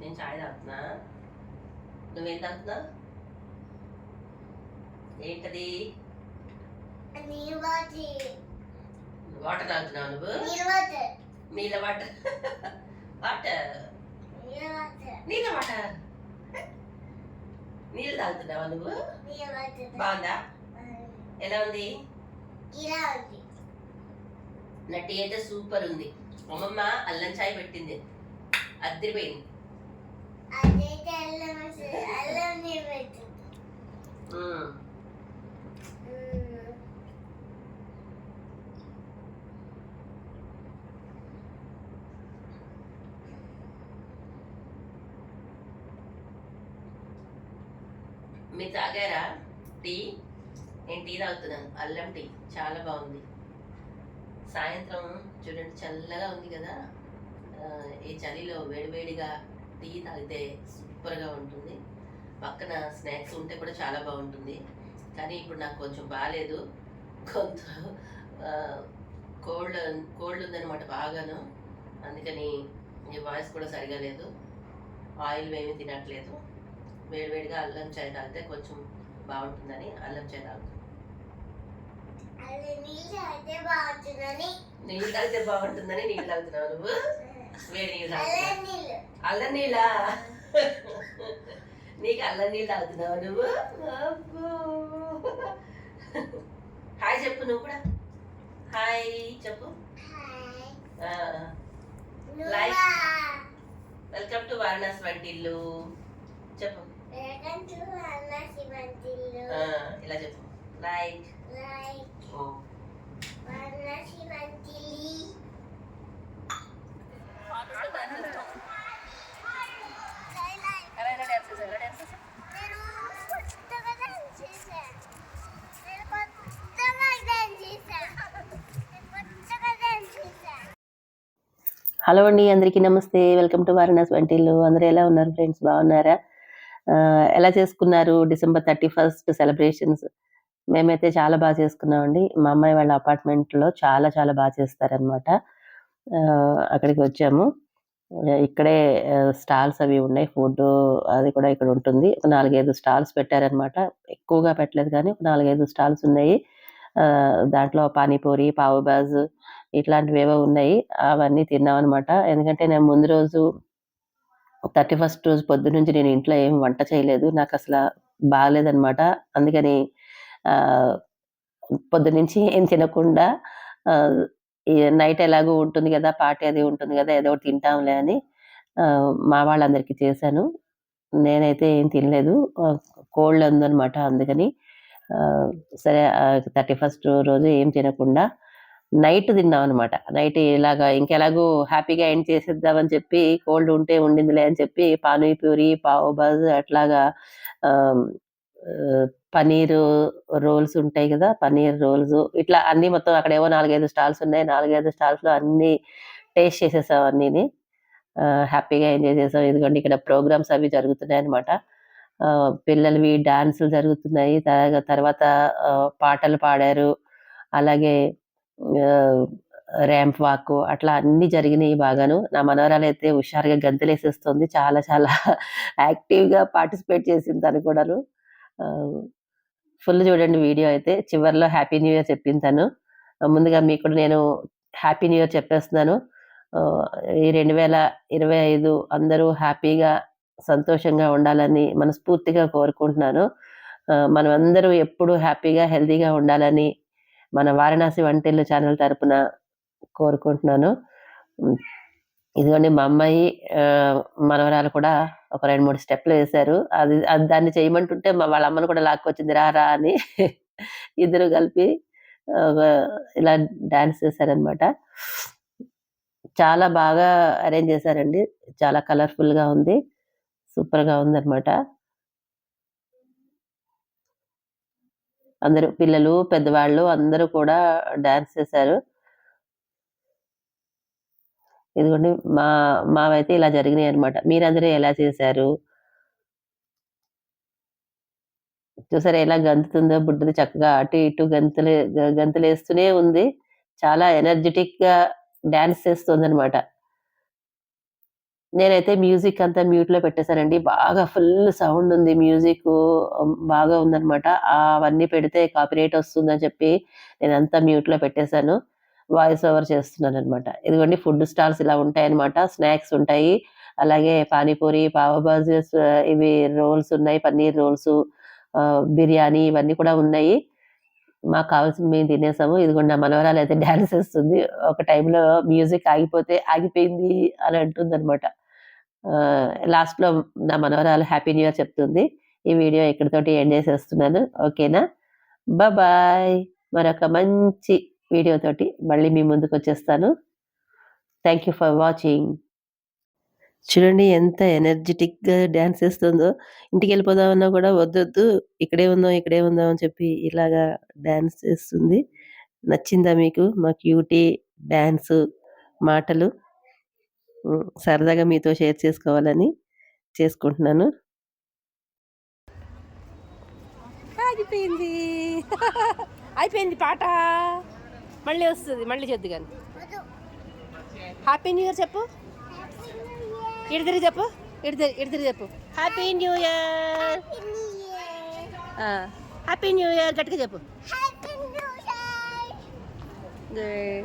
నేను చాయ్ తాగుతున్నా. నువ్వేం తాగుతున్నా ఏంటది? వాటర్ తాగుతున్నావు నువ్వు? నీళ్ళ వాటర్. వాటర్. నీళ్ళ వాటర్. నీళ్ళు తాగుతున్నావా నువ్వు? బాగుందా? ఎలా ఉంది? నా టీ అయితే సూపర్ ఉంది. అమ్మమ్మ అల్లం చాయ్ పెట్టింది. అద్దరిపోయింది. మీరు తాగారా టీ? నేను టీ తాగుతున్నాను అల్లం టీ చాలా బాగుంది. సాయంత్రం చూడండి చల్లగా ఉంది కదా. ఈ చలిలో వేడివేడిగా టీ తాగితే సూపర్గా ఉంటుంది. పక్కన స్నాక్స్ ఉంటే కూడా చాలా బాగుంటుంది. కానీ ఇప్పుడు నాకు కొంచెం బాగాలేదు కొంత కోల్డ్ కోల్డ్ ఉందన్నమాట బాగాను. అందుకని ఈ వాయిస్ కూడా సరిగా లేదు. ఆయిల్ ఏమీ తినట్లేదు. వేడివేడిగా అల్లం చాయ్ తాగితే కొంచెం బాగుంటుందని అల్లం చాయ్ నీళ్ళు బాగుంటుందని. నీళ్ళు తాగితే బాగుంటుందని నీళ్ళు తాగుతున్నావు నువ్వు? వేడి నీళ్ళు అల్లం నీళ్ళు. నీకు అల్లం నీళ్ళు తాగుతున్నావు నువ్వు. హాయ్ చెప్పు నువ్వు కూడా. హాయ్ చెప్పు. నువ్వా? వెల్కమ్ టు వారణాసి వంటిల్లు. చెప్పు. ఇలా చెప్పు. లైక్. లైక్. శివంతిల్లి నేను కొత్తగా డాన్స్ చేశాను నేను కొత్తగా డాన్స్ చేశాను నేను కొత్తగా డాన్స్ చేశాను హలో అండి అందరికీ నమస్తే. వెల్కమ్ టు వారణాసి వంటిల్లు. అందరూ ఎలా ఉన్నారు ఫ్రెండ్స్? బాగున్నారా? ఎలా చేసుకున్నారు డిసెంబర్ థర్టీ ఫస్ట్ సెలబ్రేషన్స్? మేమైతే చాలా బాగా చేసుకున్నామండి. మా అమ్మాయి వాళ్ళ అపార్ట్మెంట్లో చాలా చాలా బాగా చేస్తారనమాట అక్కడికి వచ్చాము. ఇక్కడే స్టాల్స్ అవి ఉన్నాయి. ఫుడ్ అది కూడా ఇక్కడ ఉంటుంది. ఒక నాలుగైదు స్టాల్స్ పెట్టారనమాట. ఎక్కువగా పెట్టలేదు కానీ ఒక నాలుగైదు స్టాల్స్ ఉన్నాయి. దాంట్లో పానీపూరి పావుబాజ్ ఇట్లాంటివి ఏవో ఉన్నాయి. అవన్నీ తిన్నాం అనమాట ఎందుకంటే నేను ముందు రోజు థర్టీ ఫస్ట్ రోజు పొద్దు నుంచి నేను ఇంట్లో ఏం వంట చేయలేదు. నాకు అసలు బాగాలేదనమాట అందుకని పొద్దు నుంచి ఏం తినకుండా నైట్ ఎలాగో ఉంటుంది కదా పార్టీ అది ఉంటుంది కదా ఏదో ఒకటి తింటాంలే అని మా వాళ్ళందరికీ చేశాను. నేనైతే ఏం తినలేదు. కోల్డ్ ఉందనమాట అందుకని సరే థర్టీ ఫస్ట్ రోజు ఏం తినకుండా నైట్ తిన్నాం అనమాట నైట్ ఇలాగా ఇంకెలాగో హ్యాపీగా ఎండ్ చేసేద్దామని చెప్పి కోల్డ్ ఉంటే ఉండిందిలే అని చెప్పి పానీపూరి పావు బాజ్ అట్లాగా పనీర్ రోల్స్ ఉంటాయి కదా పనీర్ రోల్స్. ఇట్లా అన్ని మొత్తం అక్కడ ఏవో నాలుగైదు స్టాల్స్ ఉన్నాయి. నాలుగైదు స్టాల్స్లో అన్ని టేస్ట్ చేసేసాం అన్నిని. హ్యాపీగా ఎంజాయ్ చేసాం. ఎందుకంటే ఇక్కడ ప్రోగ్రామ్స్ అవి జరుగుతున్నాయి అనమాట పిల్లలవి డాన్సులు జరుగుతున్నాయి. తర్వాత పాటలు పాడారు. అలాగే ర్యాంప్ వాక్ అట్లా అన్ని జరిగినాయి బాగాను. నా మనవరాలు అయితే హుషారుగా గంతులేసేస్తుంది. చాలా చాలా యాక్టివ్గా పార్టిసిపేట్ చేసింది తను కూడాను. ఫుల్ చూడండి వీడియో అయితే. చివరిలో హ్యాపీ న్యూ ఇయర్ చెప్పింది తను. ముందుగా మీకు కూడా నేను హ్యాపీ న్యూ ఇయర్ చెప్పేస్తున్నాను. ఈ రెండు వేల ఇరవై ఐదు అందరూ హ్యాపీగా సంతోషంగా ఉండాలని మనస్ఫూర్తిగా కోరుకుంటున్నాను. మనం అందరూ ఎప్పుడు హ్యాపీగా హెల్తీగా ఉండాలని మన వారణాసి వంటిల్లు ఛానల్ తరపున కోరుకుంటున్నాను. ఇదిగోండి మా అమ్మాయి మనవరాలు కూడా ఒక రెండు మూడు స్టెప్లు వేశారు. అది అది దాన్ని చేయమంటుంటే మా వాళ్ళ అమ్మను కూడా లాక్కొచ్చింది రా రా అని ఇద్దరు కలిపి ఇలా డాన్స్ చేశారనమాట చాలా బాగా అరేంజ్ చేశారండి. చాలా కలర్ఫుల్గా ఉంది. సూపర్గా ఉందన్నమాట. అందరూ పిల్లలు పెద్దవాళ్ళు అందరూ కూడా డాన్స్ చేశారు. ఇదిగోండి మా మావైతే ఇలా జరిగినాయి అనమాట మీరందరూ ఎలా చేశారు? చూసారా ఎలా గంతుతుందో? బుడ్డది చక్కగా అటు ఇటు గంతులు గ- గంతులు వేస్తూనే ఉంది. చాలా ఎనర్జెటిక్గా డాన్స్ చేస్తుంది అనమాట నేనైతే మ్యూజిక్ అంతా మ్యూట్లో పెట్టేశానండి. బాగా ఫుల్ సౌండ్ ఉంది. మ్యూజిక్ బాగా ఉందనమాట. అవన్నీ పెడితే కాపీరేట్ వస్తుందని చెప్పి నేను అంతా మ్యూట్లో పెట్టేశాను. వాయిస్ ఓవర్ చేస్తున్నాననమాట. ఇదిగోండి ఫుడ్ స్టాల్స్ ఇలా ఉంటాయన్నమాట. స్నాక్స్ ఉంటాయి. అలాగే పానీపూరి, పావబాజీస్ ఇవి రోల్స్ ఉన్నాయి. పన్నీర్ రోల్స్ బిర్యానీ ఇవన్నీ కూడా ఉన్నాయి. మాకు కావాల్సింది మేము తినేసాము. ఇదిగోండి నా మనవరాలు అయితే డాన్స్ వేస్తుంది ఒక టైంలో మ్యూజిక్ ఆగిపోతే ఆగిపోయింది అని అంటుందనమాట. లాస్ట్‌లో నా మనవరాలు హ్యాపీ న్యూ ఇయర్ చెప్తుంది. ఈ వీడియో ఇక్కడితోటి ఎండ్ చేసేస్తున్నాను. ఓకేనా? బాయ్. మరొక మంచి వీడియోతోటి మళ్ళీ మీ ముందుకొచ్చేస్తాను. Thank you for watching. చూడండి ఎంత ఎనర్జిటిక్‌గా డాన్స్ ఏస్తుందో. ఇంటికెళ్ళిపోదామన్నా కూడా వద్దొద్దు ఇక్కడే ఉందాం, ఇక్కడే ఉందాం అని చెప్పి ఇలాగా డాన్స్ చేస్తుంది. నచ్చిందా మీకు? మా క్యూటీ డాన్సు, మాటలు? సరదాగా మీతో షేర్ చేసుకోవాలని చేసుకుంటున్నాను. ఆగిపోయింది అయిపోయింది పాట మళ్ళీ వస్తుంది మళ్ళీ చెద్దు కానీ. హ్యాపీ న్యూ ఇయర్ చెప్పు తిరిగి చెప్పు ఇటు తిరిగి చెప్పు happy new year happy new year. గట్టిగా చెప్పు హ్యాపీ న్యూ ఇయర్. Good.